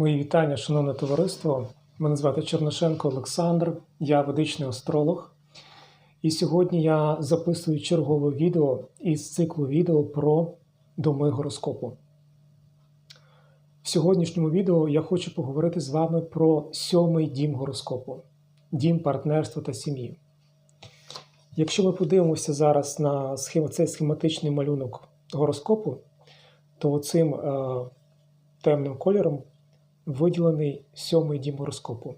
Мої вітання, шановне товариство. Мене звати Черношенко Олександр, я ведичний астролог. І сьогодні я записую чергове відео із циклу відео про доми гороскопу. В сьогоднішньому відео я хочу поговорити з вами про сьомий дім гороскопу дім партнерства та сім'ї. Якщо ми подивимося зараз на цей схематичний малюнок гороскопу, то цим е, темним кольором виділений сьомий дім гороскопу.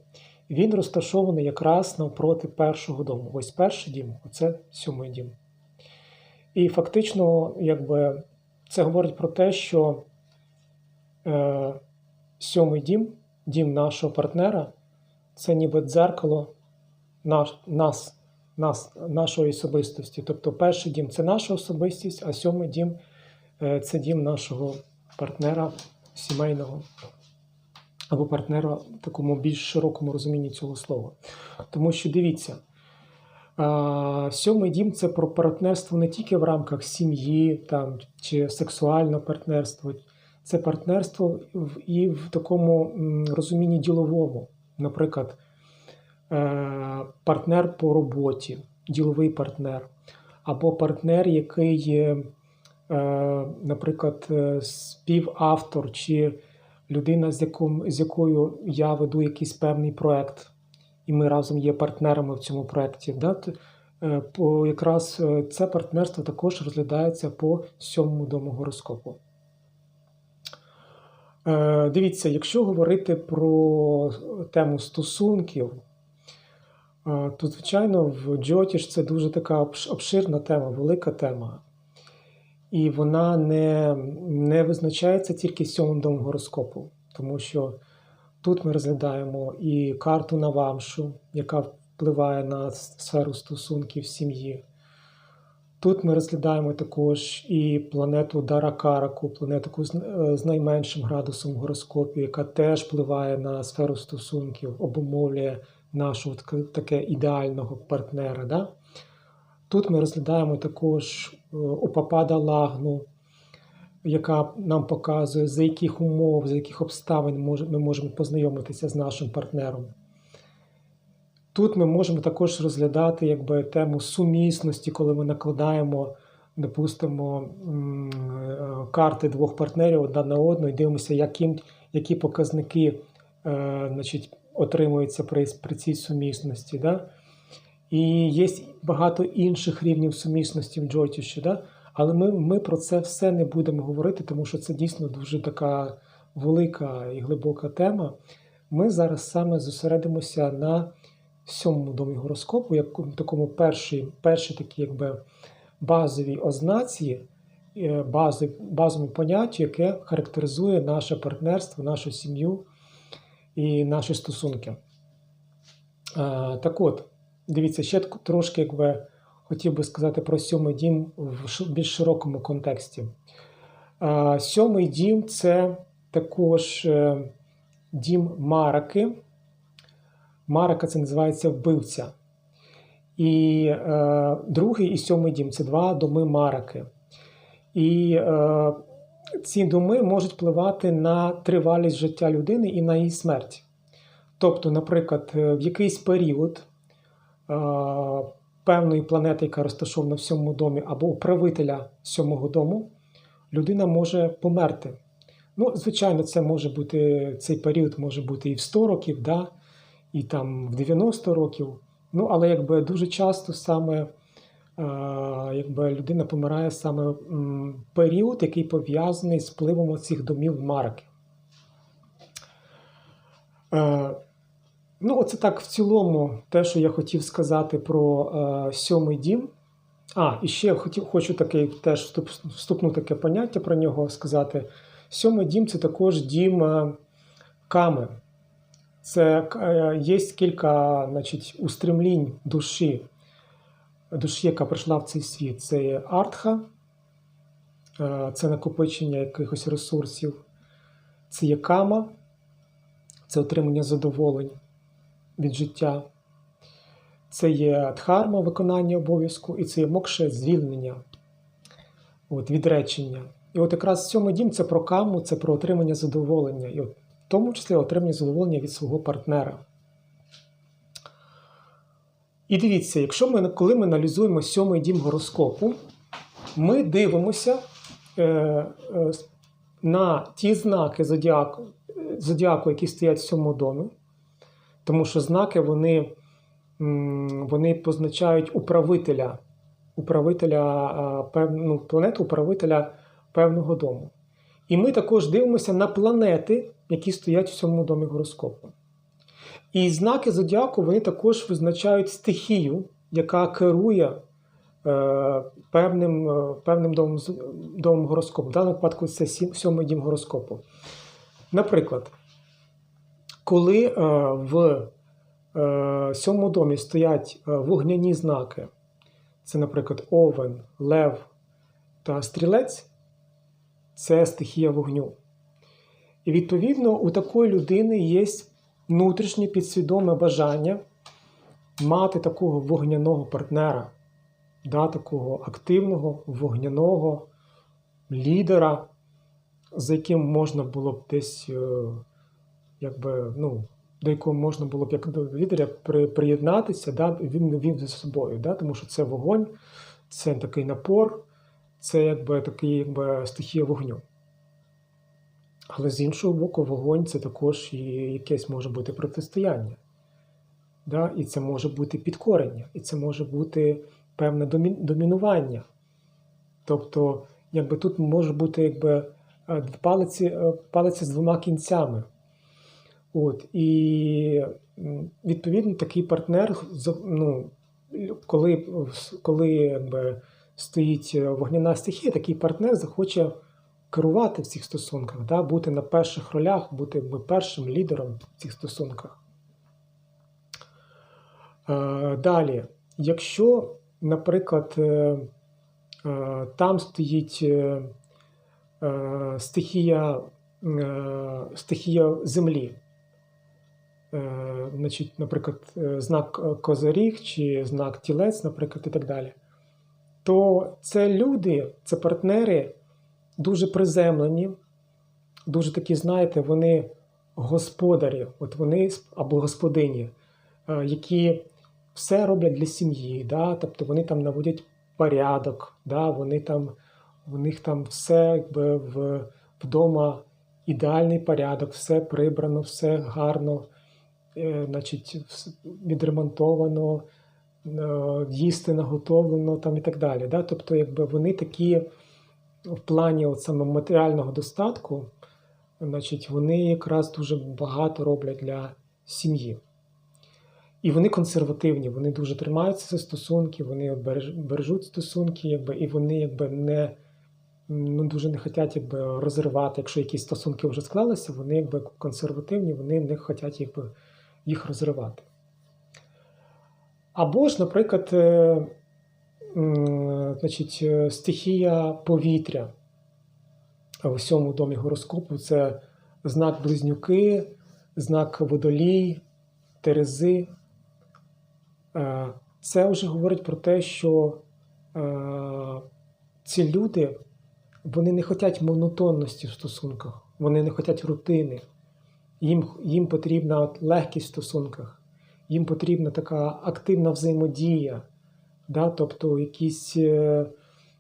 Він розташований якраз навпроти першого дому. Ось перший дім, оце сьомий дім. І фактично, якби це говорить про те, що е, сьомий дім, дім нашого партнера, це ніби дзеркало наш, нас, нас, нашої особистості. Тобто перший дім це наша особистість, а сьомий дім е, це дім нашого партнера сімейного або партнера в такому більш широкому розумінні цього слова. Тому що дивіться, сьомий дім це про партнерство не тільки в рамках сім'ї там, чи сексуального партнерства, це партнерство і в такому розумінні діловому. Наприклад, е, партнер по роботі, діловий партнер, або партнер, який е, наприклад, е, співавтор чи людина, з, яком, з якою я веду якийсь певний проект, і ми разом є партнерами в цьому проєкті. Да? е, якраз е, це партнерство також розглядається по сьомому дому гороскопу. Е, Дивіться, якщо говорити про тему стосунків, то, звичайно, в Джотіш це дуже така обширна тема, велика тема. І вона не, не визначається тільки сьомим гороскопу, тому що тут ми розглядаємо і карту Навамшу, яка впливає на сферу стосунків сім'ї. Тут ми розглядаємо також і планету Даракараку, планету з, е, найменшим градусом в гороскопі, яка теж впливає на сферу стосунків, обумовлює нашого таке ідеального партнера. Да? Тут ми розглядаємо також е, Упапада Лагну, яка нам показує, за яких умов, за яких обставин ми можемо познайомитися з нашим партнером. Тут ми можемо також розглядати якби, тему сумісності, коли ми накладаємо, допустимо, е, карти двох партнерів одна на одну і дивимося, яким, які показники е, значить, отримуються при, при цій сумісності. Да? І є багато інших рівнів сумісності в Джотіші, да? але ми, ми про це все не будемо говорити, тому що це дійсно дуже така велика і глибока тема. Ми зараз саме зосередимося на сьомому домі гороскопу, як такому першій, першій такій якби базовій ознаці, е, бази, базовому поняттю, яке характеризує наше партнерство, нашу сім'ю і наші стосунки. Так от, дивіться, ще трошки якби, хотів би сказати про сьомий дім в більш широкому контексті. Сьомий дім це також е, дім Мараки. Марака це називається вбивця. І е, другий і сьомий дім це два доми Мараки. І е, ці доми можуть впливати на тривалість життя людини і на її смерть. Тобто, наприклад, е, в якийсь період певної планети, яка розташована в сьомому домі, або управителя сьомого дому, людина може померти. Ну, звичайно, це може бути цей період може бути і в 100 років, да, і там в 90 років. Ну, але якби дуже часто саме е, якби людина помирає саме період, який пов'язаний з впливом цих домів марки. Ну, оце так в цілому те, що я хотів сказати про е, сьомий дім. А, і ще хотів, хочу таке теж вступ, вступну таке поняття про нього сказати. Сьомий дім це також дім е, ками. Це е, є кілька значить, устремлінь душі, душі, яка прийшла в цей світ. Це є артха, е, це накопичення якихось ресурсів, це є кама, це отримання задоволень від життя. Це є дхарма, виконання обов'язку, і це є мокше звільнення, от, відречення. І от якраз сьомий дім це про каму, це про отримання задоволення. І от тому числі отримання задоволення від свого партнера. І дивіться, якщо ми, коли ми аналізуємо сьомий дім гороскопу, ми дивимося е, е, на ті знаки зодіаку, зодіаку, які стоять в цьому домі, тому що знаки вони, вони позначають управителя, управителя ну, планету, управителя певного дому. І ми також дивимося на планети, які стоять в цьому домі гороскопу. І знаки зодіаку вони також визначають стихію, яка керує е, певним, е, певним домом, домом гороскопу. В даному випадку це сьомий дім гороскопу. Наприклад, коли е, в е, сьомому домі стоять е, вогняні знаки, це, наприклад, овен, лев та стрілець, це стихія вогню. І відповідно у такої людини є внутрішнє підсвідоме бажання мати такого вогняного партнера, да, такого активного, вогняного лідера, за яким можна було б десь, якби, ну, до якого можна було б як до лідера при, приєднатися, да, він вів за собою, да, тому що це вогонь, це такий напор, це якби такий якби, стихія вогню. Але з іншого боку, вогонь це також і якесь може бути протистояння. Да? І це може бути підкорення, і це може бути певне домі- домінування. Тобто, якби тут може бути якби е, палиці, е, палиці з двома кінцями. От, і відповідно такий партнер, ну, коли, коли якби, стоїть вогняна стихія, такий партнер захоче керувати в цих стосунках, да, бути на перших ролях, бути якби, першим лідером в цих стосунках. Е, Далі, якщо, наприклад, е, е, там стоїть е, е, стихія, е, стихія землі, значить, наприклад, е, знак е, козиріг чи знак тілець, наприклад, і так далі, то це люди, це партнери дуже приземлені, дуже такі, знаєте, вони господарі, от вони або господині, е, які все роблять для сім'ї, да? тобто вони там наводять порядок, да? вони там, у них там все якби в, вдома ідеальний порядок, все прибрано, все гарно, е, значить, відремонтовано, е, їсти наготовлено там і так далі. Да? Тобто, якби вони такі в плані от саме матеріального достатку, значить, вони якраз дуже багато роблять для сім'ї. І вони консервативні, вони дуже тримаються стосунки, вони бережуть стосунки, якби, і вони якби не ну, дуже не хочуть якби, розривати. Якщо якісь стосунки вже склалися, вони якби консервативні, вони не хочуть якби, їх розривати. Або ж, наприклад, е, значить, е, стихія повітря в сьомому домі гороскопу це знак близнюки, знак водолій, терези. Е, Це вже говорить про те, що ці люди вони не хочуть монотонності в стосунках, вони не хочуть рутини. Їм, їм потрібна от легкість в стосунках, їм потрібна така активна взаємодія, да? тобто якісь е,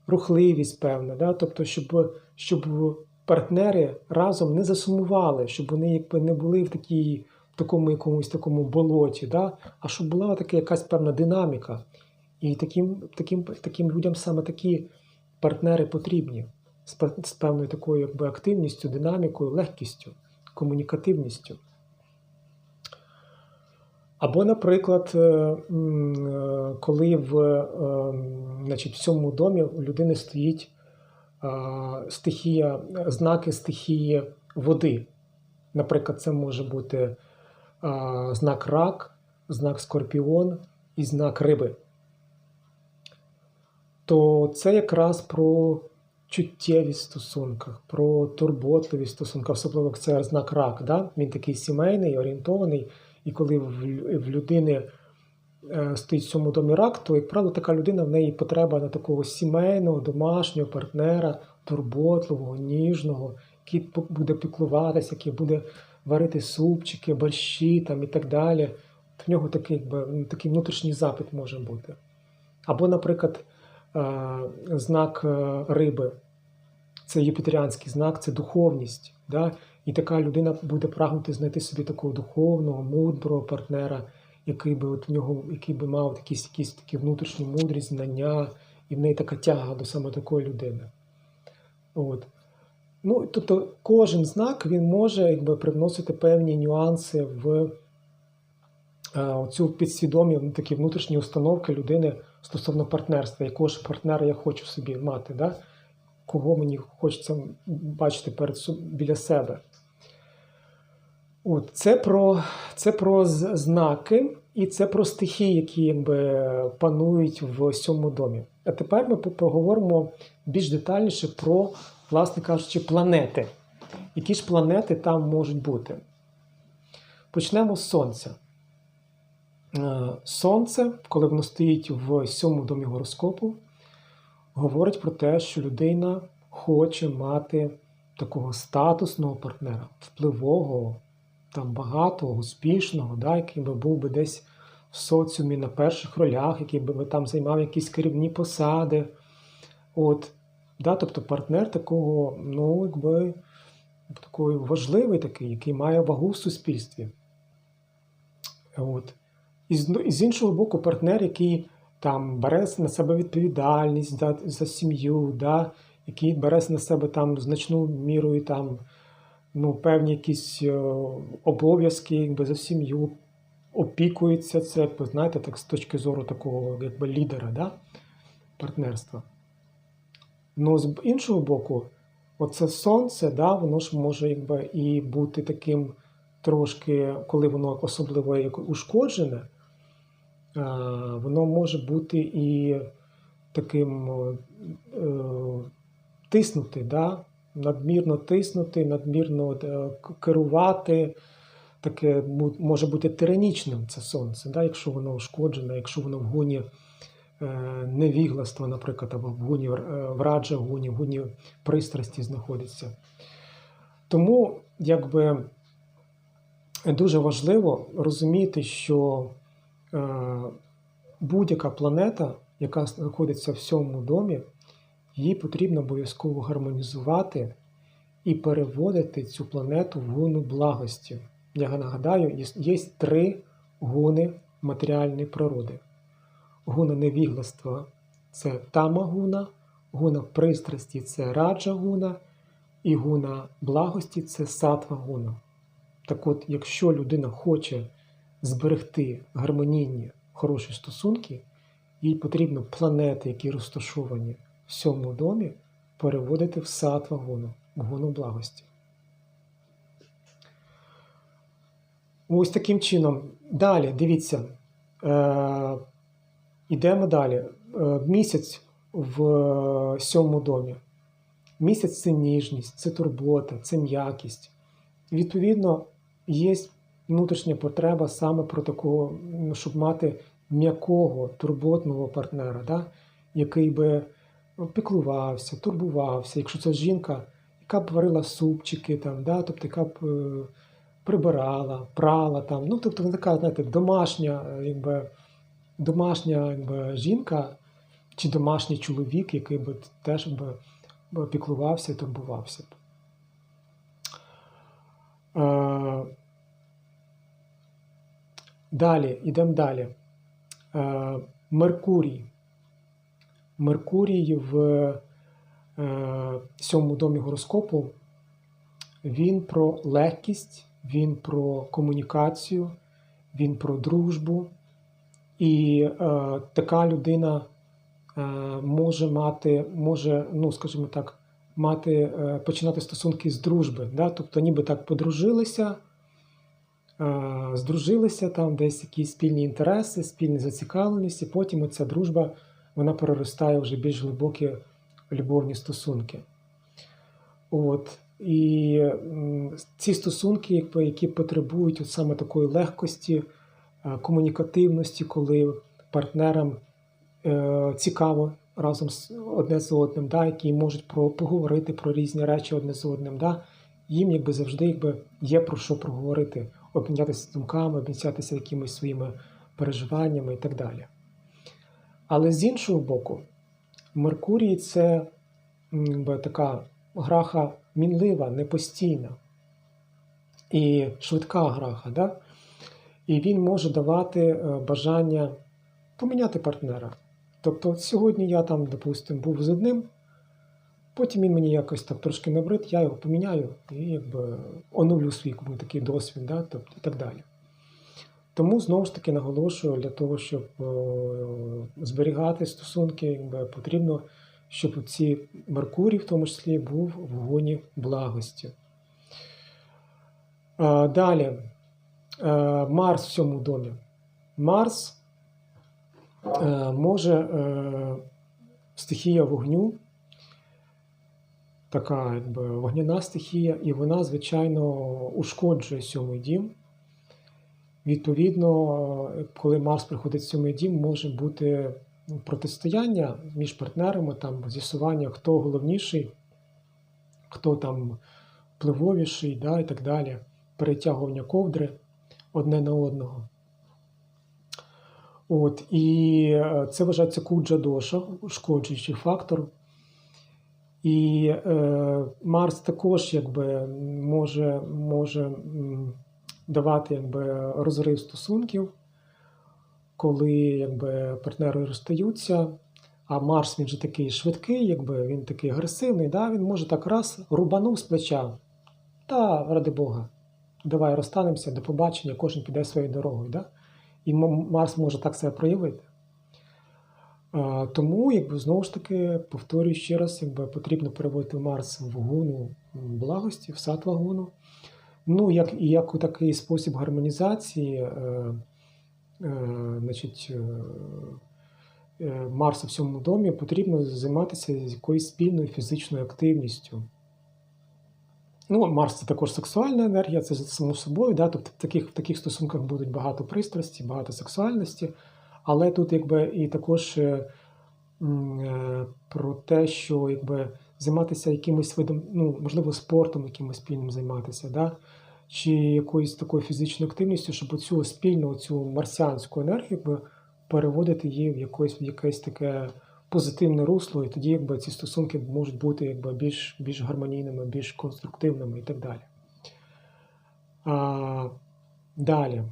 рухливість певна, да? тобто, щоб, щоб партнери разом не засумували, щоб вони якби не були в такій, в такому якомусь такому болоті, да? а щоб була така якась певна динаміка. І таким, таким, таким людям саме такі партнери потрібні з, певною такою якби, активністю, динамікою, легкістю, комунікативністю. Або, наприклад, е, е, коли в, е, значить, в цьому домі у людини стоїть стихія, знаки стихії води. Наприклад, це може бути знак рак, знак скорпіон і знак риби. То це якраз про чуттєвість в стосунках, про турботливість в особливо як це знак рак. Да? Він такий сімейний, орієнтований, і коли в людини е, стоїть в цьому домі рак, то, як правило, така людина в неї потреба на такого сімейного, домашнього партнера, турботливого, ніжного, який буде піклуватися, який буде варити супчики, борщі там, і так далі. В нього такий, такий внутрішній запит може бути. Або, наприклад, знак е, риби це єпітеріанський знак, це духовність. Да? І така людина буде прагнути знайти собі такого духовного, мудрого партнера, який би от в нього, який би мав якісь, якісь такі внутрішні мудрість, знання, і в неї така тяга до саме такої людини. От. Ну, тобто кожен знак він може якби, привносити певні нюанси в е, цю підсвідомі такі внутрішні установки людини стосовно партнерства, якого ж партнера я хочу собі мати, да? кого мені хочеться бачити перед біля себе. От, це про, це про знаки і це про стихії, які якби, панують в сьомому домі. А тепер ми поговоримо більш детальніше про, власне кажучи, планети. Які ж планети там можуть бути? Почнемо з Сонця. Е, Сонце, коли воно стоїть в сьомому домі гороскопу, говорить про те, що людина хоче мати такого статусного партнера, впливового, там багатого, успішного, да, який би був би десь в соціумі на перших ролях, який би там займав якісь керівні посади. От, да, тобто партнер такого, ну, якби, такий важливий такий, який має вагу в суспільстві. От. І з, іншого боку, партнер, який там бере на себе відповідальність да, за сім'ю, да, який бере на себе там значну мірою там, ну, певні якісь е, обов'язки якби, за сім'ю, опікується це, якби, знаєте, так, з точки зору такого якби, лідера да, партнерства. Ну, з іншого боку, оце сонце, да, воно ж може якби, і бути таким трошки, коли воно особливо як ушкоджене, воно може бути і таким е, тиснути, да? надмірно тиснути, надмірно е, керувати. Таке може бути тиранічним це сонце, да? якщо воно ушкоджене, якщо воно в гуні е, невігластва, наприклад, або в гуні е, враджа гуні, в гуні пристрасті знаходиться. Тому якби дуже важливо розуміти, що е, будь-яка планета, яка знаходиться в сьомому домі, її потрібно обов'язково гармонізувати і переводити цю планету в гуну благості. Я нагадаю, є три гуни матеріальної природи. Гуна невігластва це тама-гуна, гуна пристрасті це раджа-гуна, і гуна благості це сатва-гуна. Так от, якщо людина хоче зберегти гармонійні хороші стосунки, їй потрібно планети, які розташовані в сьомому домі, переводити в сатва гуну, в гуну благості. Ось таким чином. Далі, дивіться, е, йдемо далі. Е, місяць в е, сьомому домі. Місяць це ніжність, це турбота, це м'якість. Відповідно, є внутрішня потреба саме про такого, ну, щоб мати м'якого, турботного партнера, да? який би піклувався, турбувався. Якщо це жінка, яка б варила супчики, там, да? тобто яка б е, прибирала, прала, там. ну, тобто вона така, знаєте, домашня, е, якби, домашня якби, жінка чи домашній чоловік, який би теж би піклувався і турбувався. Е, Далі, йдемо далі. Е, Меркурій. Меркурій в е, сьомому домі гороскопу. Він про легкість, він про комунікацію, він про дружбу. І е, така людина е, може мати, може, ну, скажімо так, мати, е, починати стосунки з дружби. Да? Тобто, ніби так подружилися, здружилися, там десь якісь спільні інтереси, спільні зацікавленості, потім оця дружба вона переростає вже більш глибокі любовні стосунки. От. І ці стосунки, які потребують от саме такої легкості, комунікативності, коли партнерам е, цікаво разом з одне з одним, да, які можуть про, поговорити про різні речі одне з одним, да, їм якби завжди якби, є про що проговорити, обмінятися думками, обмінятися якимись своїми переживаннями і так далі. Але з іншого боку, Меркурій це якби, така граха мінлива, непостійна і швидка граха. Да? І він може давати е, бажання поміняти партнера. Тобто, сьогодні я там, допустимо, був з одним, потім він мені якось так трошки набрид, я його поміняю і якби оновлю свій такий досвід, да? тобто, і так далі. Тому знову ж таки наголошую, для того, щоб е, зберігати стосунки, якби, потрібно, щоб ці Меркурій, в тому числі, був в гоні благості. Е, Далі, Е, Марс в цьому домі. Марс може стихія вогню, така якби вогняна стихія, і вона, звичайно, ушкоджує сьомий дім. Відповідно, коли Марс приходить в сьомий дім, може бути ну, протистояння між партнерами, там з'ясування, хто головніший, хто там впливовіший, да, і так далі, перетягування ковдри одне на одного. От, і е, це вважається куджа доша, ушкоджуючий фактор. І е, Марс також якби, може, може давати якби, розрив стосунків, коли якби, партнери розстаються. А Марс він же такий швидкий, якби, він такий агресивний, да? він може так раз рубанув з плеча. Та, ради Бога, давай розстанемося, до побачення, кожен піде своєю дорогою. Да? І Марс може так себе проявити. Тому, якби, знову ж таки, повторюю ще раз, якби, потрібно переводити Марс в гуну благості, в сатва гуну. Ну, як, як у такий спосіб гармонізації, е, е, значить, е, е, Марса в цьому домі потрібно займатися якоюсь спільною фізичною активністю. Ну, Марс це також сексуальна енергія, це само собою. Да? Тобто в таких, в таких стосунках будуть багато пристрасті, багато сексуальності. Але тут якби і також е, е, про те, що якби займатися якимось видом, ну, можливо, спортом якимось спільним займатися, да? чи якоюсь такою фізичною активністю, щоб оцю спільну, цю марсіанську енергію якби, переводити її в якось, в якесь таке позитивне русло, і тоді якби, ці стосунки можуть бути якби, більш, більш гармонійними, більш конструктивними і так далі. А, далі.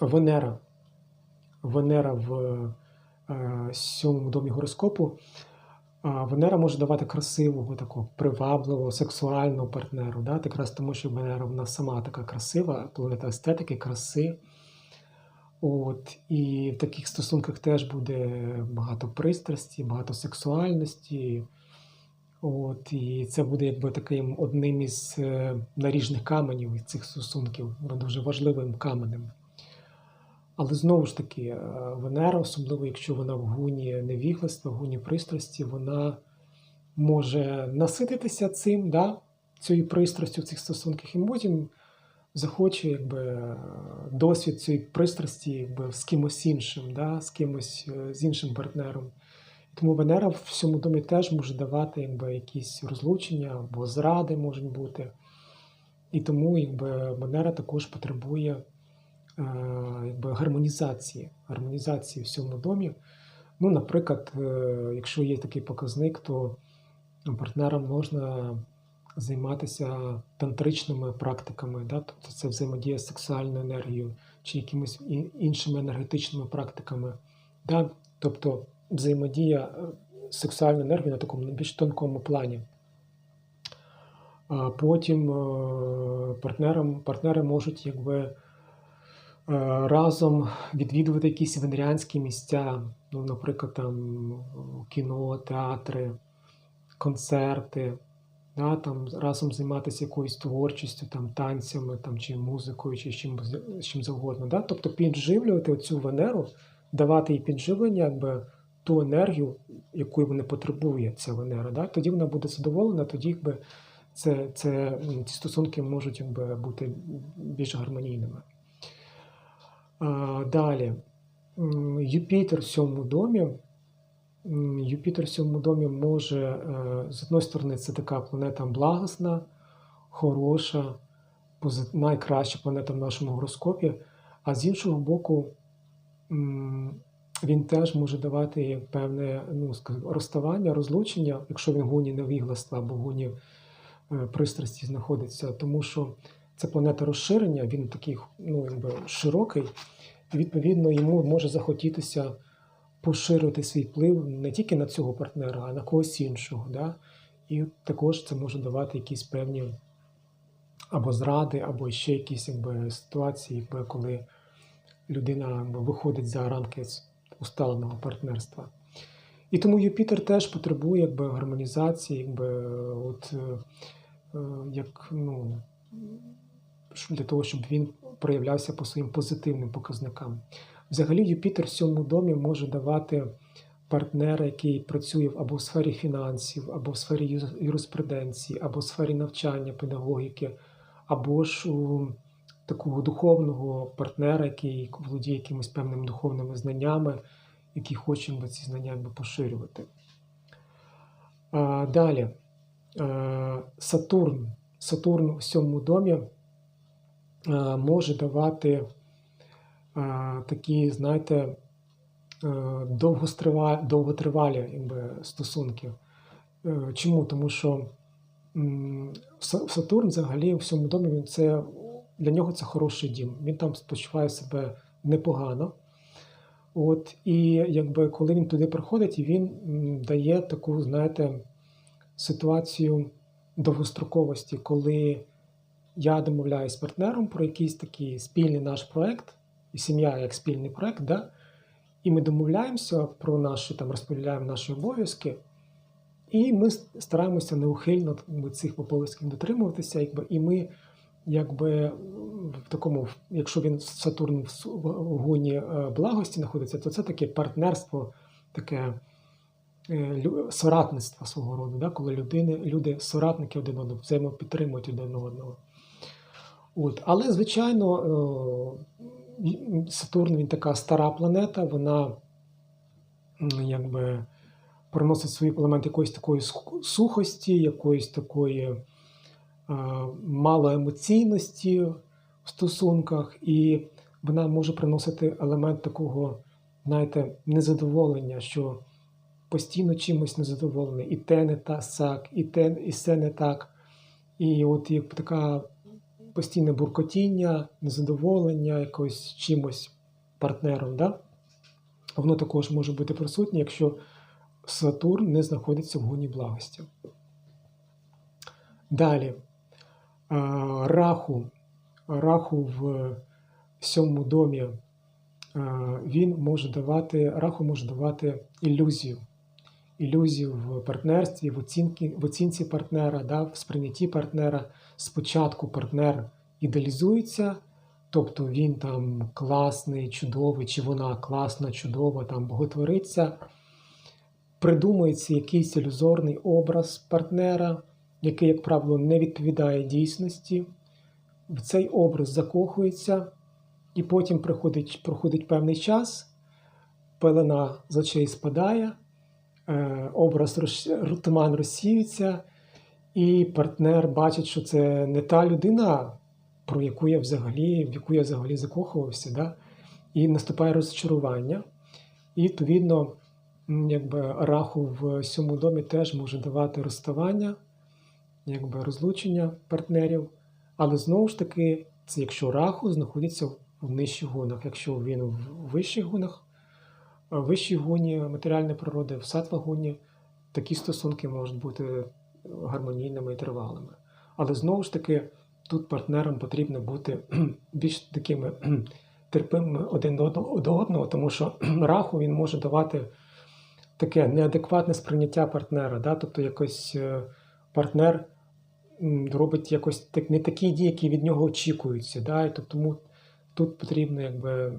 Венера. Венера в е, сьомому домі гороскопу. Венера може давати красивого, такого привабливого, сексуального партнеру. Да? Якраз тому, що Венера вона сама така красива, планета естетики, краси. От, і в таких стосунках теж буде багато пристрасті, багато сексуальності. От, і це буде якби таким одним із е, наріжних каменів цих стосунків, дуже важливим каменем. Але знову ж таки, е, Венера, особливо якщо вона в гуні невігластва, в гуні пристрасті, вона може насититися цим, да, цією пристрастю в цих стосунках, і потім захоче якби, досвід цієї пристрасті якби, з кимось іншим, да, з кимось е, з іншим партнером. Тому Венера в цьому домі теж може давати якби, якісь розлучення або зради можуть бути. І тому якби, Венера також потребує е, якби, гармонізації, гармонізації в цьому домі. Ну, наприклад, е, якщо є такий показник, то партнерам можна займатися тантричними практиками, да? тобто це взаємодія з сексуальною енергією чи якимись іншими енергетичними практиками. Да? Тобто взаємодія е, з сексуальною енергією на такому більш тонкому плані. Потім е, партнерам, партнери можуть якби е, разом відвідувати якісь венеріанські місця, ну, наприклад, там кіно, театри, концерти, да, там разом займатися якоюсь творчістю, там, танцями там, чи музикою, чи чим, чим завгодно. Да? Тобто підживлювати цю Венеру, давати їй підживлення, якби ту енергію, яку вона потребує, ця Венера. Да? Тоді вона буде задоволена, тоді якби це, це, ці стосунки можуть якби, бути більш гармонійними. А, далі. Юпітер в сьомому домі Юпітер в сьомому домі може, е, з одної сторони, це така планета благосна, хороша, найкраща планета в нашому гороскопі, а з іншого боку, він теж може давати певне ну, розставання, розлучення, якщо він гуні невігластва або гуні е, пристрасті знаходиться, тому що це планета розширення, він такий ну, якби широкий, і відповідно йому може захотітися поширити свій вплив не тільки на цього партнера, а на когось іншого. Да? І також це може давати якісь певні або зради, або ще якісь якби, ситуації, якби, коли людина якби, виходить за рамки усталеного партнерства. І тому Юпітер теж потребує якби, гармонізації, якби, от, е, е, як, ну, для того, щоб він проявлявся по своїм позитивним показникам. Взагалі, Юпітер в сьомому домі може давати партнера, який працює або в сфері фінансів, або в сфері юриспруденції, або в сфері навчання, педагогіки, або ж у такого духовного партнера, який володіє якимись певними духовними знаннями, який хоче якби, ці знання якби, поширювати. А, далі. Е, Сатурн. Сатурн в сьомому домі е, може давати е, такі, знаєте, е, довготривалі якби, стосунки. Е, Чому? Тому що Сатурн взагалі в всьому домі він це для нього це хороший дім. Він там почуває себе непогано. От, і якби коли він туди приходить, він дає таку, знаєте, ситуацію довгостроковості, коли я домовляюсь з партнером про якийсь такий спільний наш проект, і сім'я як спільний проект, да? і ми домовляємося про наші там розподіляємо наші обов'язки, і ми стараємося неухильно цих обов'язків дотримуватися, якби, і ми. Якби в такому, якщо він Сатурн в гуні е, благості знаходиться, то це таке партнерство, таке е, соратництво свого роду, да? коли людини, люди соратники один одного, взаємопідтримують один одного. От. Але, звичайно, е, Сатурн він така стара планета, вона якби приносить свої елементи якоїсь такої сухості, якоїсь такої е, малоемоційності в стосунках, і вона може приносити елемент такого, знаєте, незадоволення, що постійно чимось незадоволений, і те не та сяк, і те, і все не так. І от як така постійне буркотіння, незадоволення якось чимось партнером, да? воно також може бути присутнє, якщо Сатурн не знаходиться в гуні благості. Далі. А, Раху. Раху в сьомому домі. Він може давати, Раху може давати ілюзію. Ілюзію в партнерстві, в, оцінки, в оцінці партнера, да, в сприйнятті партнера. Спочатку партнер ідеалізується, тобто він там класний, чудовий, чи вона класна, чудова, там боготвориться. Придумується якийсь ілюзорний образ партнера, який, як правило, не відповідає дійсності. В цей образ закохується, і потім приходить, проходить певний час, пелена з очей спадає, е, образ туман розсіюється, і партнер бачить, що це не та людина, про яку я взагалі, в яку я взагалі закохувався. Да? І наступає розчарування. І відповідно, якби раху в сьомому домі теж може давати розставання, якби розлучення партнерів. Але знову ж таки, це якщо раху знаходиться в нижчих гунах. Якщо він в вищих гунах, в вищій гуні матеріальної природи, в сатвагуні, такі стосунки можуть бути гармонійними і тривалими. Але знову ж таки, тут партнерам потрібно бути більш такими терпимими один до одного, тому що раху він може давати таке неадекватне сприйняття партнера. Да? Тобто якось е, партнер робить якось так, не такі дії, які від нього очікуються. Да? І тому тут потрібно якби,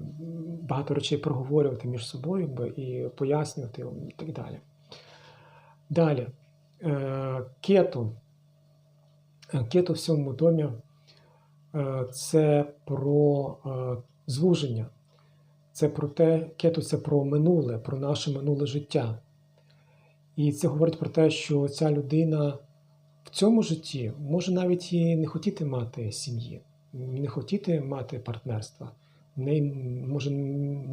багато речей проговорювати між собою якби, і пояснювати і так далі. Далі. Е, Кету. Е, Кету в сьомому домі е, це про е, звуження. Це про те, кету це про минуле, про наше минуле життя. І це говорить про те, що ця людина цьому житті може навіть і не хотіти мати сім'ї, не хотіти мати партнерства. В неї може,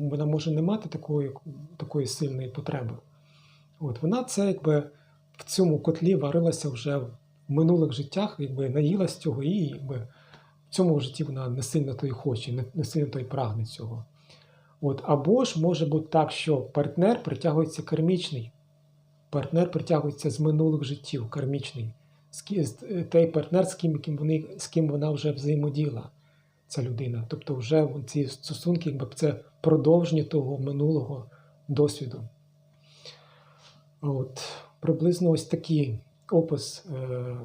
вона може не мати такої, такої сильної потреби. От вона це якби в цьому котлі варилася вже в минулих життях, якби наїлась цього, і якби в цьому житті вона не сильно то й хоче, не, не сильно то й прагне цього. От, або ж може бути так, що партнер притягується кармічний, партнер притягується з минулих життів, кармічний, з з- той партнер, з ким, ким вони, з ким вона вже взаємоділа, ця людина. Тобто, вже ці стосунки, якби це продовження того минулого досвіду. От, приблизно ось такий опис е,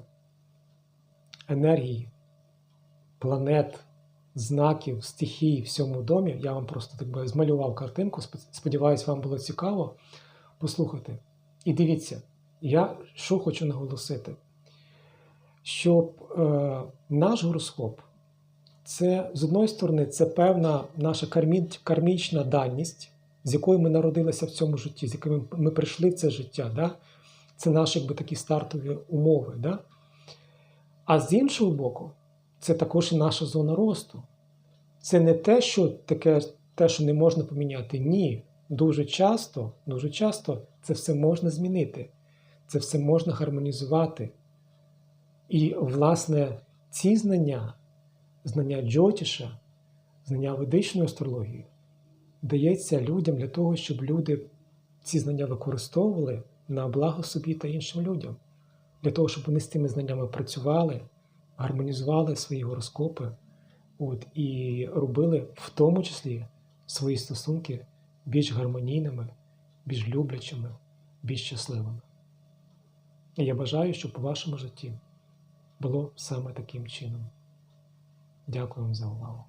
енергії, планет, знаків, стихій в цьому домі. Я вам просто так би змалював картинку. Спо- Сподіваюсь, вам було цікаво послухати. І дивіться, я що хочу наголосити, щоб е, наш гороскоп це з одної сторони це певна наша кармі- кармічна даність, з якою ми народилися в цьому житті, з якою ми- ми прийшли в це життя. Да? Це наші якби, такі стартові умови. Да? А з іншого боку, це також і наша зона росту. Це не те, що таке, те, що не можна поміняти. Ні. Дуже часто, дуже часто це все можна змінити, це все можна гармонізувати. І, власне, ці знання, знання Джотіша, знання ведичної астрології, дається людям для того, щоб люди ці знання використовували на благо собі та іншим людям, для того, щоб вони з цими знаннями працювали, гармонізували свої гороскопи от, і робили в тому числі свої стосунки більш гармонійними, більш люблячими, більш щасливими. І я бажаю, щоб у вашому житті було саме таким чином. Дякую вам за увагу.